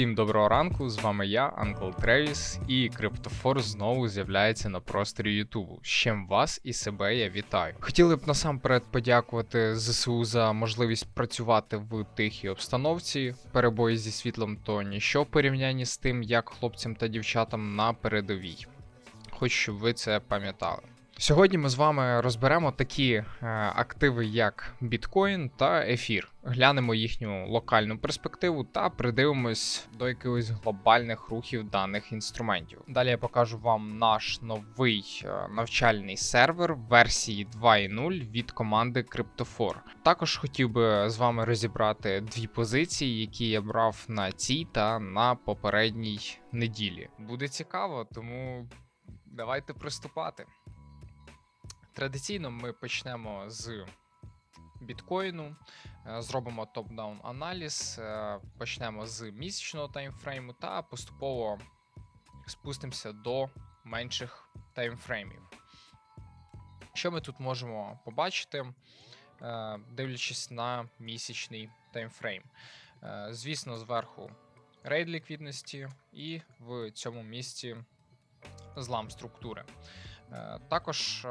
Всім доброго ранку, з вами я, Анкл Тревіс, і Криптофор знову з'являється на просторі Ютубу. Чим вас і себе я вітаю. Хотіли б насамперед подякувати ЗСУ за можливість працювати в тихій обстановці. Перебої зі світлом то ніщо в порівнянні з тим, як хлопцям та дівчатам на передовій. Хочу, щоб ви це пам'ятали. Сьогодні ми з вами розберемо такі е, активи, як біткоін та ефір. Глянемо їхню локальну перспективу та придивимось до якихось глобальних рухів даних інструментів. Далі я покажу вам наш новий е, навчальний сервер версії 2.0 від команди Cryptofor. Також хотів би з вами розібрати дві позиції, які я брав на цій та на попередній неділі. Буде цікаво, тому давайте приступати. Традиційно ми почнемо з біткоїну, е, зробимо топ-даун аналіз, е, почнемо з місячного таймфрейму та поступово спустимося до менших таймфреймів. Що ми тут можемо побачити, е, дивлячись на місячний таймфрейм? Звісно, зверху рейд ліквідності, і в цьому місці злам структури. Також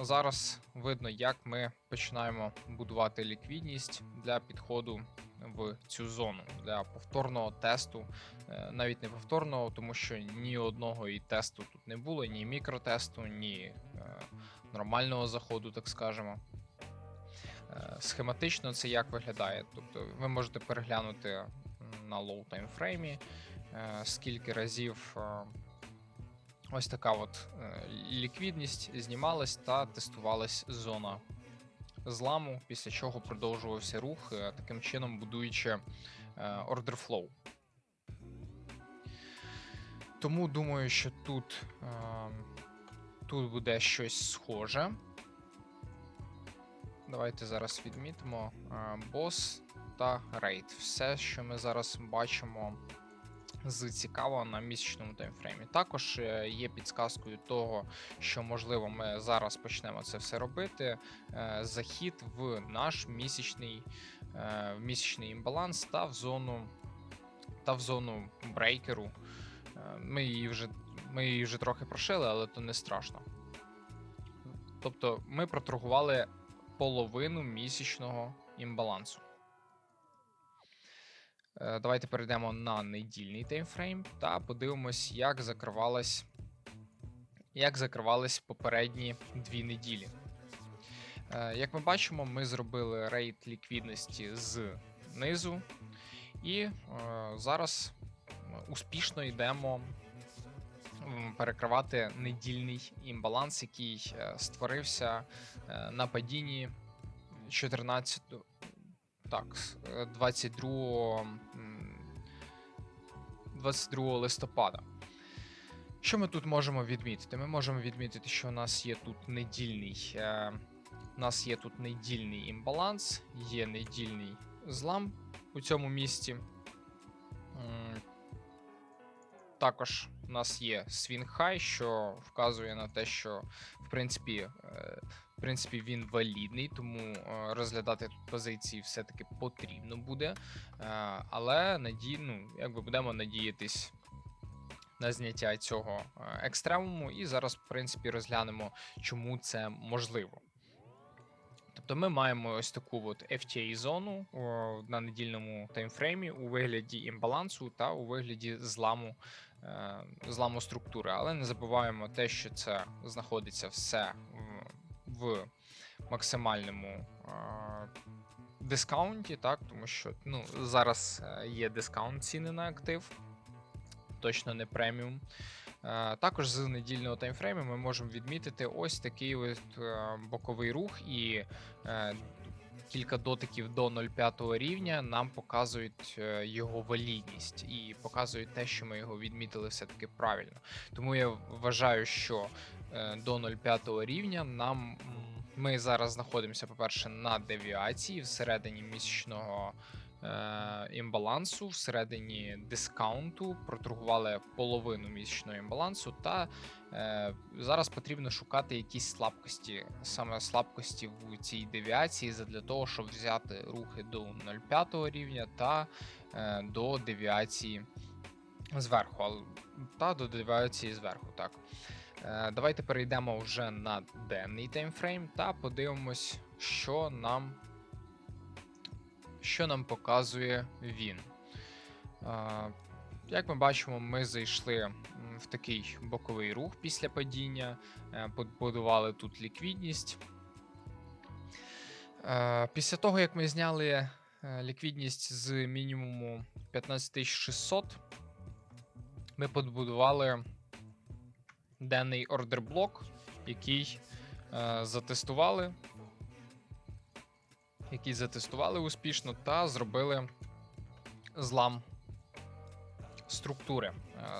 зараз видно, як ми починаємо будувати ліквідність для підходу в цю зону для повторного тесту. Е, Навіть не повторного, тому що ні одного і тесту тут не було, ні мікротесту, ні е, нормального заходу, так скажемо. Е, Схематично це як виглядає. Тобто ви можете переглянути на low time фреймі, е, скільки разів ось така от е, ліквідність знімалась та тестувалась зона зламу, після чого продовжувався рух, е, таким чином будуючи е, order flow. Тому думаю, що тут, тут буде щось схоже. Давайте зараз відмітимо бос та рейд. Все, що ми зараз бачимо з цікавого на місячному таймфреймі. Також е, є підсказкою того, що можливо ми зараз почнемо це все робити. е, Захід в наш місячний, е, в місячний імбаланс та в зону та в зону брейкеру. Ми її вже ми її вже трохи прошили, але то не страшно. Тобто ми проторгували половину місячного імбалансу. Е, Давайте перейдемо на недільний таймфрейм та подивимось, як закривалась, як закривались попередні дві неділі. Е, Як ми бачимо, ми зробили рейд ліквідності з низу, і е, зараз успішно йдемо перекривати недільний імбаланс, який створився на падінні 14 так, е, 22, 22 листопада. Що ми тут можемо відмітити? Ми можемо відмітити, що у нас є тут недільний. Е, у нас є тут недільний імбаланс, є недільний злам у цьому місці. Також у нас є high, що вказує на те, що в принципі, е, принципі він валідний, тому е, розглядати тут позиції все-таки потрібно буде. Е, Але наді... ну, якби будемо надіятись на зняття цього е, екстремуму, і зараз, в принципі, розглянемо, чому це можливо. Тобто ми маємо ось таку от FTA зону на недільному таймфреймі у вигляді імбалансу та у вигляді зламу, зламу структури. Але не забуваємо те, що це знаходиться все в, максимальному дискаунті, так, тому що ну, зараз е, є дискаунт ціни на актив, точно не преміум. Е, Також з недільного таймфрейму ми можемо відмітити ось такий от е, боковий рух і кілька дотиків до 0,5 рівня нам показують його валідність і показують те, що ми його відмітили все-таки правильно. Тому я вважаю, що до 0,5 рівня нам ми зараз знаходимося, по-перше, на девіації всередині місячного е, імбалансу, всередині дискаунту, проторгували половину місячного імбалансу, та е, зараз потрібно шукати якісь слабкості, саме слабкості в цій девіації, для того, щоб взяти рухи до 0,5 рівня та е, до девіації зверху, та до девіації зверху, так. Е, Давайте перейдемо вже на денний таймфрейм та подивимось, що нам, що нам показує він. Е, Як ми бачимо, ми зайшли в такий боковий рух після падіння, е, побудували тут ліквідність. Е, Після того, як ми зняли е, ліквідність з мінімуму 15600, ми побудували денний ордерблок, який е, затестували, який затестували успішно та зробили злам структури.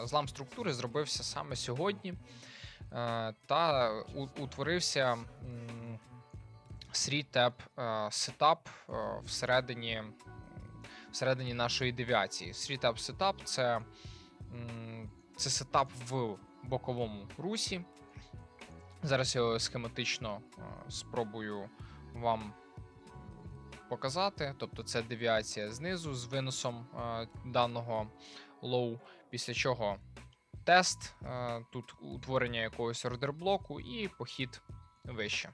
Е, Злам структури зробився саме сьогодні, е, та утворився 3-tap е, сетап е, всередині, всередині нашої девіації. 3-tap сетап це, це сетап в боковому русі. Зараз я схематично е, спробую вам показати. Тобто це девіація знизу з виносом е, даного лоу, після чого тест, е, тут утворення якогось ордерблоку і похід вище.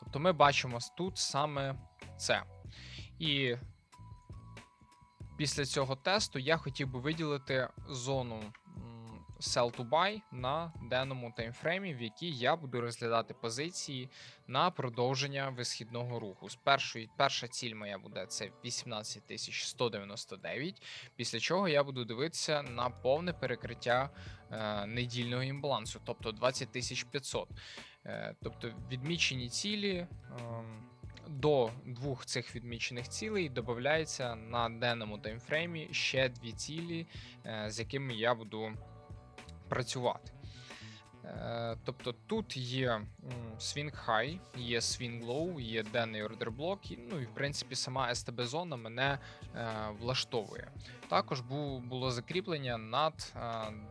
Тобто ми бачимо тут саме це. І після цього тесту я хотів би виділити зону sell to buy на денному таймфреймі, в якій я буду розглядати позиції на продовження висхідного руху. З першої перша ціль моя буде це 18199, після чого я буду дивитися на повне перекриття е, недільного імбалансу, тобто 20500. Е, тобто відмічені цілі. ем, до двох цих відмічених цілей додається на денному таймфреймі ще дві цілі, е, з якими я буду працювати. Е, Тобто тут є Swing High, є Swing Low, є денний ордер блок, і, ну і в принципі сама STB зона мене е, влаштовує. Також бу- було закріплення над е,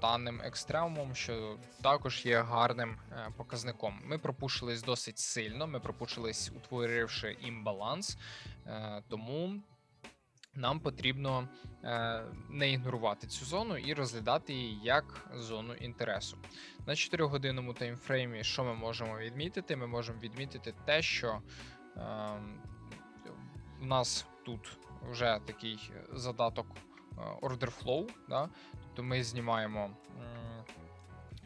даним екстремумом, що також є гарним е, показником. Ми пропушились досить сильно, ми пропушились, утворивши імбаланс, е, тому нам потрібно е, не ігнорувати цю зону і розглядати її як зону інтересу. На 4-годинному таймфреймі, що ми можемо відмітити? Ми можемо відмітити те, що е, в нас тут вже такий задаток е, order flow, да? тобто ми знімаємо.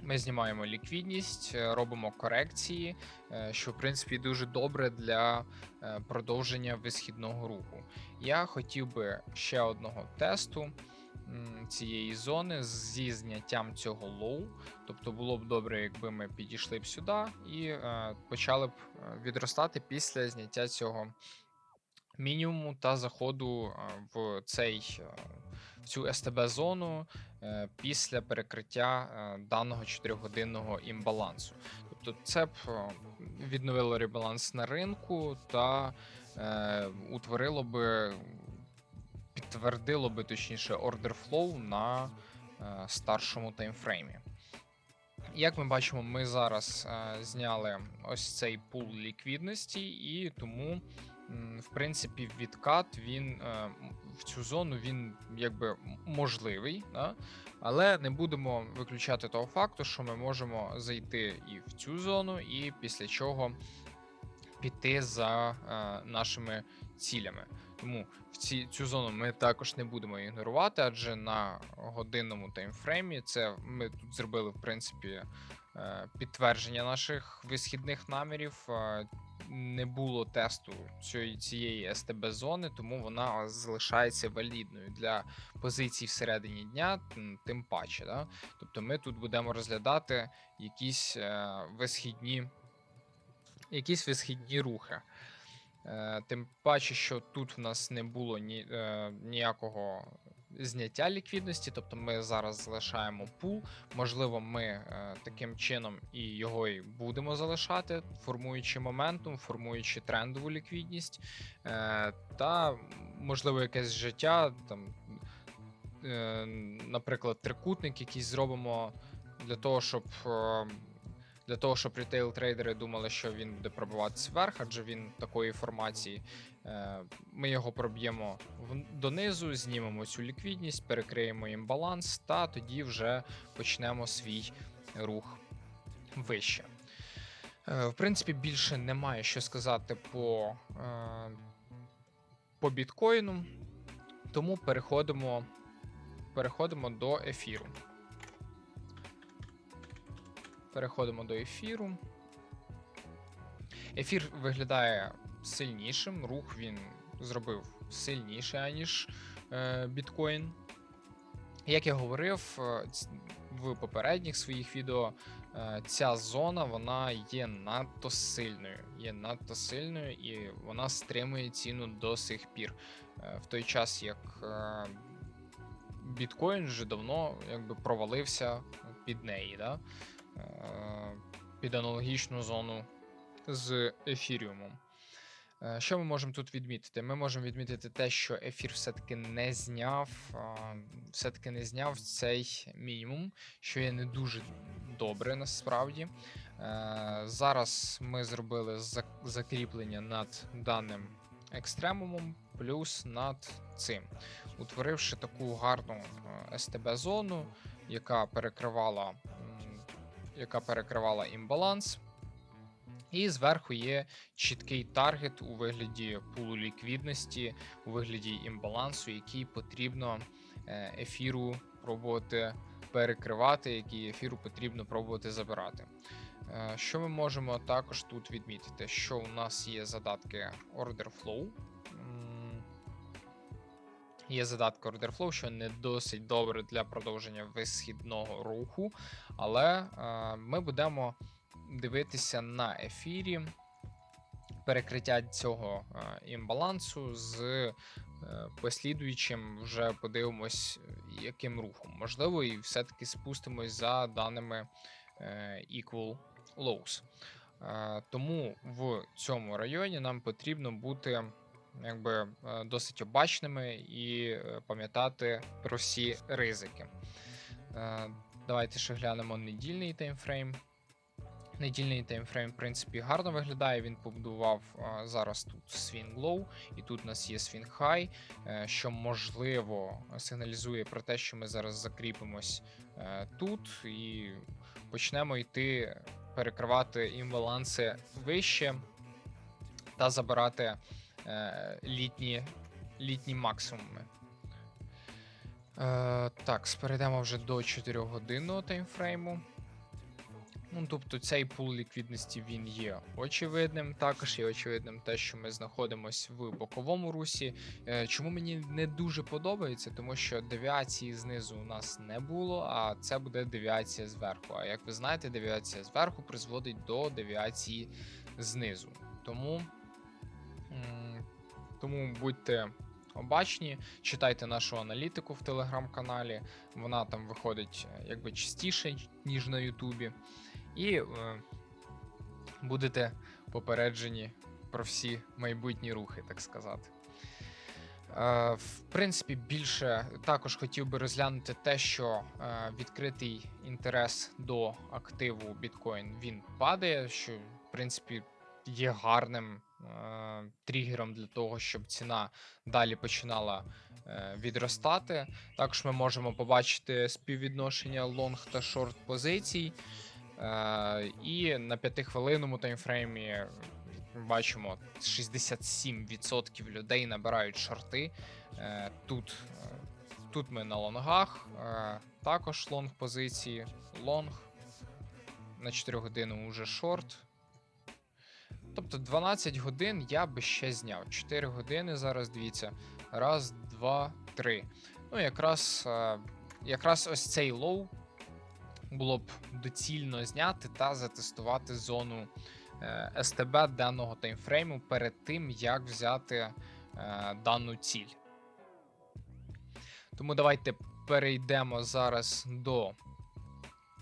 Ми знімаємо ліквідність, е, робимо корекції, е, що в принципі дуже добре для е, продовження висхідного руху. Я хотів би ще одного тесту цієї зони зі зняттям цього лоу. Тобто було б добре, якби ми підійшли б сюди і почали б відростати після зняття цього мінімуму та заходу в цей в цю СТБ зону е, після перекриття е, даного 4-годинного імбалансу. Тобто це б е, відновило ребаланс на ринку та утворило би, підтвердило би точніше order flow на старшому таймфреймі. Як ми бачимо, ми зараз зняли ось цей пул ліквідності, і тому, в принципі, відкат він в цю зону він якби можливий, да? але не будемо виключати того факту, що ми можемо зайти і в цю зону, і після чого піти за е, нашими цілями. Тому в ці, цю зону ми також не будемо ігнорувати, адже на годинному таймфреймі це ми тут зробили, в принципі, е, підтвердження наших висхідних намірів. Не було тесту цієї, цієї СТБ зони, тому вона залишається валідною для позицій всередині дня, тим паче. Да? Тобто ми тут будемо розглядати якісь е, висхідні, якісь висхідні рухи. Е, Тим паче, що тут в нас не було ні, е, ніякого зняття ліквідності, тобто ми зараз залишаємо пул. Можливо, ми е, таким чином і його і будемо залишати, формуючи моментум, формуючи трендову ліквідність. Е, та можливо, якесь життя, там, е, наприклад, трикутник якийсь зробимо для того, щоб. Для того, щоб рітейл-трейдери думали, що він буде пробиватися вверх, адже він такої формації. Е, Ми його проб'ємо донизу, знімемо цю ліквідність, перекриємо їм баланс, та тоді вже почнемо свій рух вище. Е, В принципі, більше немає що сказати по, е, по біткоїну, тому переходимо, переходимо до ефіру. Переходимо до ефіру. Ефір виглядає сильнішим, рух він зробив сильніше, аніж е, біткоін. Як я говорив е, в попередніх своїх відео, е, ця зона вона є надто сильною. Є надто сильною і вона стримує ціну до сих пір. В той час, як біткоін вже давно якби провалився під неї, да? Під аналогічну зону з ефіріумом. Е, Що ми можемо тут відмітити? Ми можемо відмітити те, що ефір все-таки не зняв, все-таки не зняв цей мінімум, що є не дуже добре насправді. Е, Зараз ми зробили закріплення над даним екстремумом, плюс над цим, утворивши таку гарну СТБ-зону, яка перекривала, яка перекривала імбаланс. І зверху є чіткий таргет у вигляді пулу ліквідності, у вигляді імбалансу, який потрібно е, ефіру пробувати перекривати, який ефіру потрібно пробувати забирати. Е, Що ми можемо також тут відмітити? Що у нас є задатки Order Flow. Є задатки Order Flow, що не досить добре для продовження висхідного руху, але е, ми будемо дивитися на ефірі перекриття цього е, імбалансу з е, послідуючим вже подивимось, яким рухом. Можливо, і все-таки спустимось за даними е, Equal Lows. Тому в цьому районі нам потрібно бути якби досить обачними і пам'ятати про всі ризики. Давайте ще глянемо недільний таймфрейм. Недільний таймфрейм, в принципі, гарно виглядає. Він побудував зараз тут Swing Low, і тут у нас є Swing High, е, що можливо сигналізує про те, що ми зараз закріпимось е, тут і почнемо йти перекривати імбаланси вище та забирати е, літні, літні максимуми. Так, перейдемо вже до 4 годинного таймфрейму. Ну, тобто цей пул ліквідності він є очевидним. Також є очевидним те, що ми знаходимося в боковому русі. Е, Чому мені не дуже подобається, тому що девіації знизу у нас не було, а це буде девіація зверху. А як ви знаєте, девіація зверху призводить до девіації знизу. Тому, тому будьте обачні, читайте нашу аналітику в телеграм-каналі. Вона там виходить е, якби частіше, ніж на Ютубі. І е, будете попереджені про всі майбутні рухи, так сказати. Е, в принципі, більше також хотів би розглянути те, що е, відкритий інтерес до активу біткоін він падає, що в принципі є гарним е, тригером для того, щоб ціна далі починала відростати. Також ми можемо побачити співвідношення лонг та шорт позицій. Е, і на п'ятихвилинному таймфреймі бачимо 67% людей набирають шорти. Е, Тут, е, тут ми на лонгах, також лонг позиції, лонг. На 4 години вже шорт. Тобто 12 годин я би ще зняв. 4 години зараз дивіться. Раз, два, три. Ну, якраз, якраз ось цей лоу було б доцільно зняти та затестувати зону е, СТБ даного таймфрейму перед тим, як взяти е, дану ціль. Тому давайте перейдемо зараз до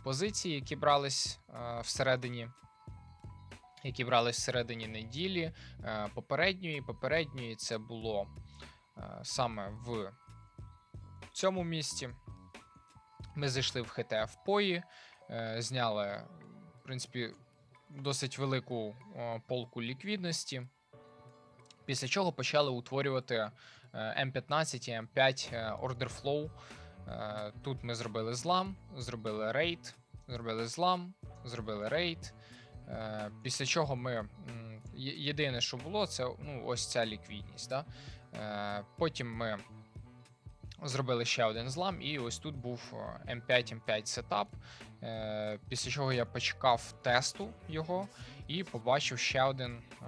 позицій, які брались е, всередині. Які брались всередині неділі попередньої. Попередньої це було саме в цьому місті. Ми зайшли в ХТФ Пої, е, зняли, в принципі, досить велику е, полку ліквідності. Після чого почали утворювати е, М15 і М5 е, Order Flow. Тут ми зробили злам, зробили рейд, зробили злам, зробили рейд. Після чого ми. Єдине, що було, це ну, ось ця ліквідність. Да? Потім ми зробили ще один злам, і ось тут був е, М5 М5 сетап. Е, Після чого я почекав тесту його і побачив ще один, е,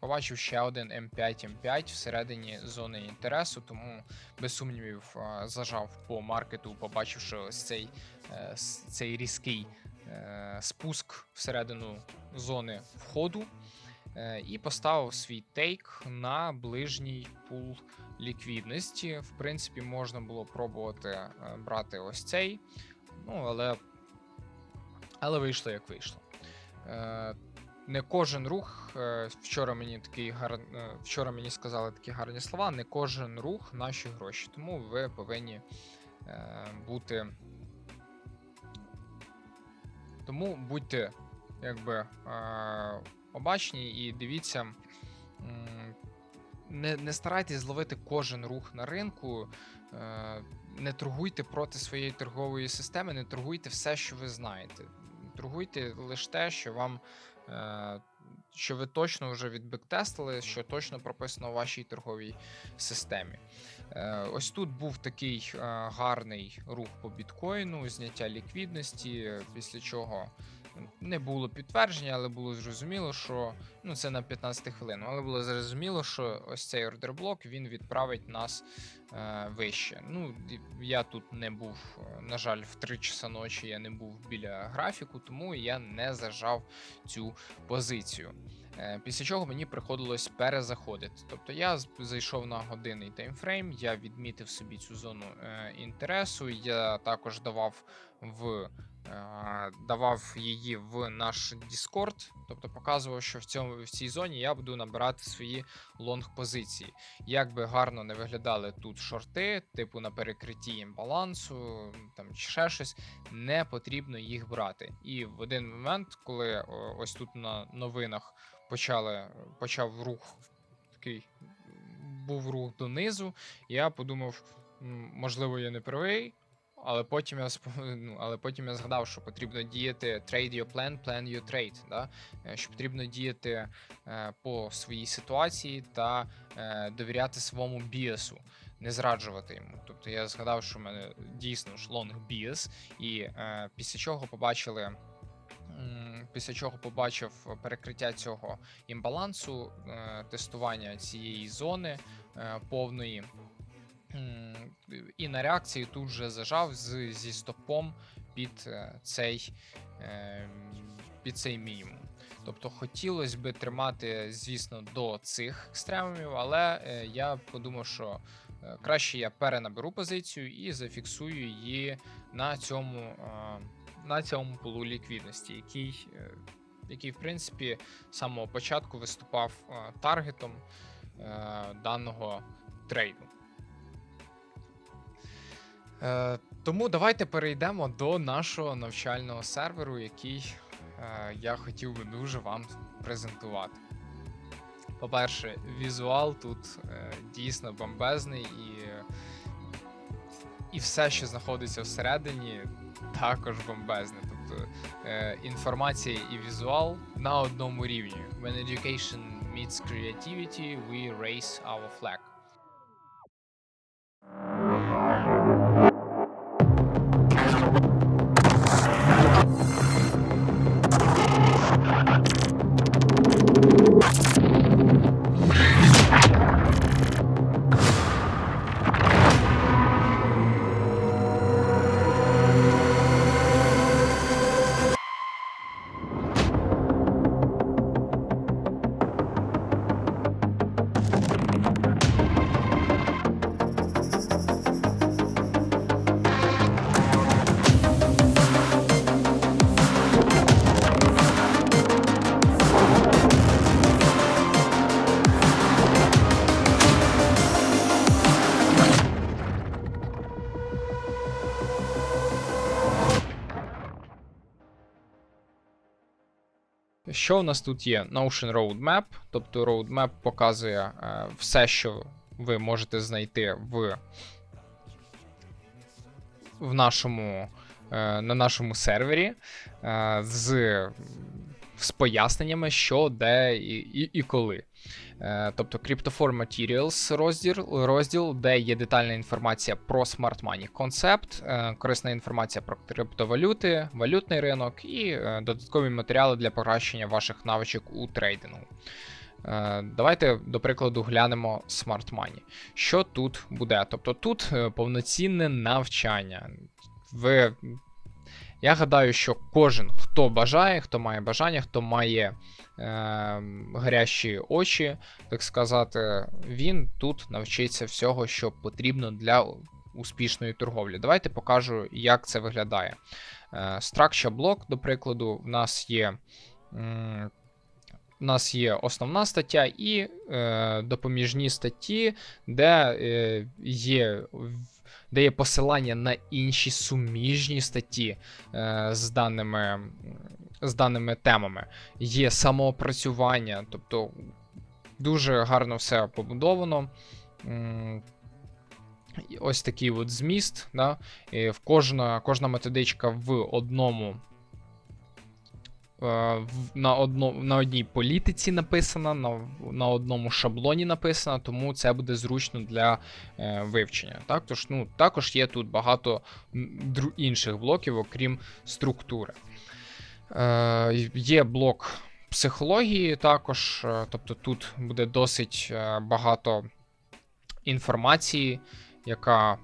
побачив ще один М5 М5 всередині зони інтересу, тому без сумнівів е, зажав по маркету, побачивши ось цей, е, цей різкий е, спуск всередину зони входу. е, І поставив свій тейк на ближній пул ліквідності. В принципі, можна було пробувати е, брати ось цей, ну але, але вийшло як вийшло. Е, Не кожен рух. е, Вчора мені такий гар... вчора мені сказали такі гарні слова. Не кожен рух наші гроші. Тому ви повинні бути. Тому будьте якби обачні і дивіться. Не, не старайтесь зловити кожен рух на ринку. Е, не торгуйте проти своєї торгової системи, не торгуйте все, що ви знаєте. Торгуйте лише те, що вам. Е, що ви точно вже відбектестили, що точно прописано в вашій торговій системі. Е, ось тут був такий гарний рух по біткоїну, зняття ліквідності, після чого не було підтвердження, але було зрозуміло, що ну це на 15 хвилин, але було зрозуміло, що ось цей ордерблок він відправить нас е, вище. Ну, я тут не був, е, на жаль, в 3 часа ночі я не був біля графіку, тому я не зажав цю позицію. Е, Після чого мені приходилось перезаходити. Тобто я зайшов на годинний таймфрейм, я відмітив собі цю зону е, інтересу. Я також давав в давав її в наш Discord, тобто показував, що в цьому в цій зоні я буду набирати свої лонг позиції. Як би гарно не виглядали тут шорти, типу на перекритті імбалансу, там чи ще щось, не потрібно їх брати. І в один момент, коли ось тут на новинах почали, почав рух такий, був рух донизу, я подумав, можливо, я не правий. Але потім я ну, але потім я згадав, що потрібно діяти trade your plan, plan your trade, да? Е, що потрібно діяти е, по своїй ситуації та е, довіряти своєму біасу, не зраджувати йому. Тобто я згадав, що в мене дійсно ж лонг біас, і е, після чого побачили. Після чого побачив перекриття цього імбалансу, тестування цієї зони повної, І на реакції тут же зажав з, зі стопом під е, цей, е, під цей мінімум. Тобто хотілося би тримати, звісно, до цих екстремумів, але е, я подумав, що краще я перенаберу позицію і зафіксую її на цьому, на цьому полу ліквідності, який, який, в принципі, з самого початку виступав таргетом даного трейду. Е, тому давайте перейдемо до нашого навчального серверу, який е, я хотів би дуже вам презентувати. По-перше, візуал тут е, дійсно бомбезний і, і все, що знаходиться всередині, також бомбезне. Тобто інформація і візуал на одному рівні. When education meets creativity, we raise our flag. Що у нас тут є? Notion Roadmap, тобто Roadmap показує е, все, що ви можете знайти в, в нашому, е, на нашому сервері е, з, з поясненнями, що, де і, і, і коли. Е, Тобто Cryptofor Materials розділ, розділ, де є детальна інформація про Smart Money концепт, е, корисна інформація про криптовалюти, валютний ринок і е, додаткові матеріали для покращення ваших навичок у трейдингу. Давайте, до прикладу, глянемо Smart Money. Що тут буде? Тобто тут повноцінне навчання. Ви я гадаю, що кожен, хто бажає, хто має бажання, хто має гарячі очі, так сказати, він тут навчиться всього, що потрібно для успішної торговлі. Давайте покажу, як це виглядає. Е, Structure блок, до прикладу, в нас є. У нас є основна стаття і е, допоміжні статті, де е, є, де є посилання на інші суміжні статті е, з, даними, з даними темами. Є самоопрацювання, тобто дуже гарно все побудовано. Ось такий от зміст. Да? І в кожна, кожна методичка в одному. е, На, одно, на одній політиці написана, на, на одному шаблоні написана, тому це буде зручно для е, вивчення. Так? Тож, ну, також є тут багато інших блоків, окрім структури. Е, є блок психології також, е, тобто тут буде досить е, багато інформації, яка,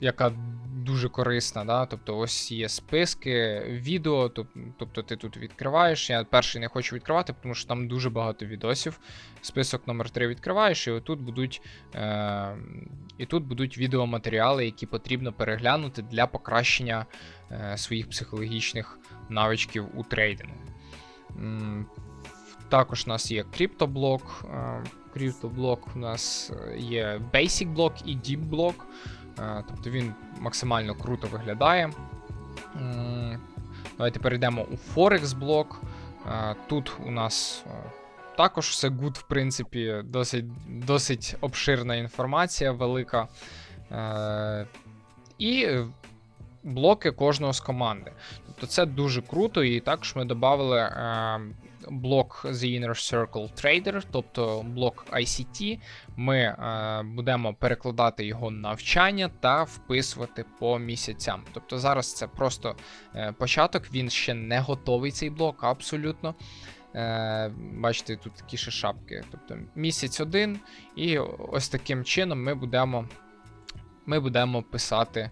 яка дуже корисна. Да? Тобто ось є списки, відео, тобто ти тут відкриваєш. Я перший не хочу відкривати, тому що там дуже багато відосів. Список номер 3 відкриваєш, і отут будуть, е, і тут будуть відеоматеріали, які потрібно переглянути для покращення е, своїх психологічних навичків у трейдингу. Також у нас є криптоблок. е, Криптоблок у нас є Basic блок і Deep блок. е, Тобто він максимально круто виглядає. Давайте перейдемо у Forex блок. Е, Тут у нас також все good, в принципі, досить, досить обширна інформація, велика. І блоки кожного з команди. Тобто це дуже круто, і також ми додали е, блок The Inner Circle Trader, тобто блок ICT. Ми е, будемо перекладати його навчання та вписувати по місяцям. Тобто зараз це просто е, початок, він ще не готовий цей блок, абсолютно. Е, бачите, тут такі ще шапки. Тобто місяць один, і ось таким чином ми будемо, ми будемо писати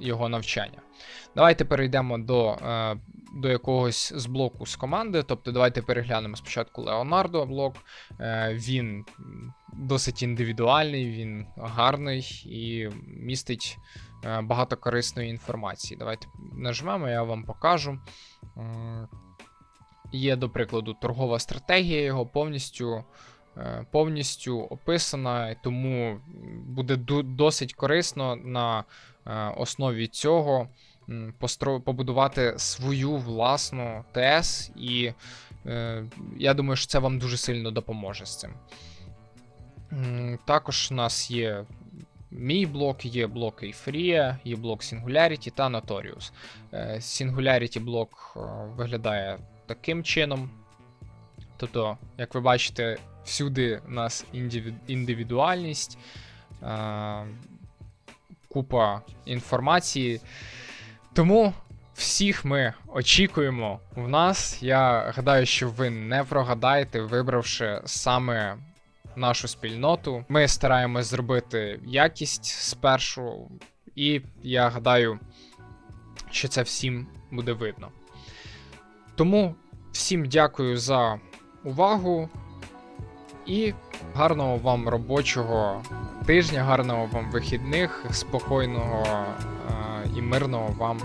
його навчання. Давайте перейдемо до, е, до якогось з блоку з команди. Тобто, давайте переглянемо спочатку Леонардо блок. Е, він досить індивідуальний, він гарний і містить е, багато корисної інформації. Давайте нажмемо, я вам покажу. Є, до прикладу, торгова стратегія його повністю, е, повністю описана, тому буде досить корисно на е, основі цього побудувати свою власну ТС, і е, я думаю, що це вам дуже сильно допоможе з цим. Також у нас є мій блок, є блок Euphoria, є блок Singularity та Notorious. Е, Singularity блок е, виглядає таким чином. Тобто, як ви бачите, всюди у нас індивідуальність, купа інформації. Тому всіх ми очікуємо в нас. Я гадаю, що ви не прогадаєте, вибравши саме нашу спільноту. Ми стараємось зробити якість спершу, і я гадаю, що це всім буде видно. Тому всім дякую за увагу і гарного вам робочого тижня, гарного вам вихідних, спокійного е, і мирного вам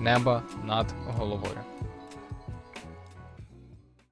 неба над головою.